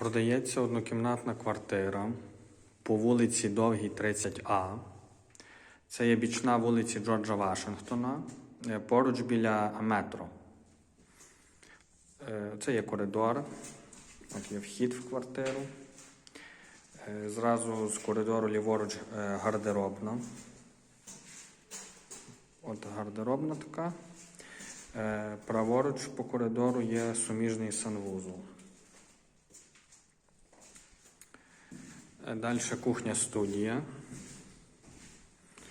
Продається однокімнатна квартира по вулиці Довгій 30А. Це є бічна вулиці Джорджа Вашингтона, е, поруч біля метро. Е, Це є коридор, от є вхід в квартиру. Е, Зразу з коридору ліворуч гардеробна. От гардеробна така. Праворуч по коридору є суміжний санвузол. Далі кухня студія.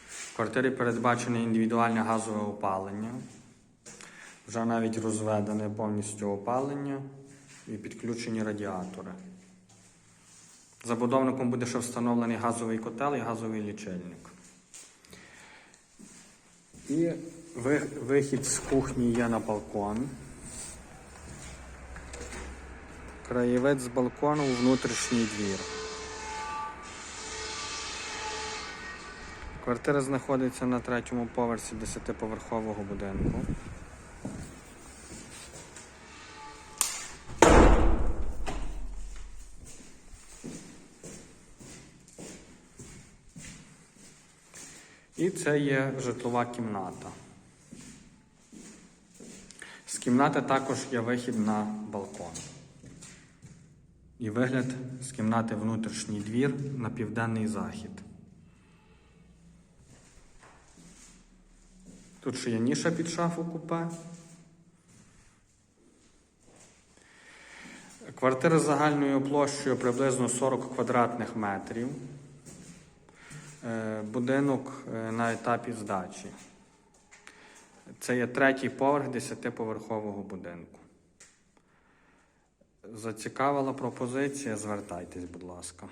В квартирі передбачене індивідуальне газове опалення. Вже навіть розведене повністю опалення і підключені радіатори. Забудовником буде ще встановлений газовий котел і газовий лічильник. І вихід з кухні є на балкон. Краєвид з балкону у внутрішній двір. Квартира знаходиться на третьому поверсі 10-поверхового будинку. І це є житлова кімната. З кімнати також є вихід на балкон. І вигляд з кімнати внутрішній двір на південний захід. Тут ще є ніша під шафу купе. Квартира загальною площею приблизно 40 квадратних метрів. Е, Будинок е, на етапі здачі. Це є третій поверх 10-поверхового будинку. Зацікавила пропозиція, звертайтесь, будь ласка.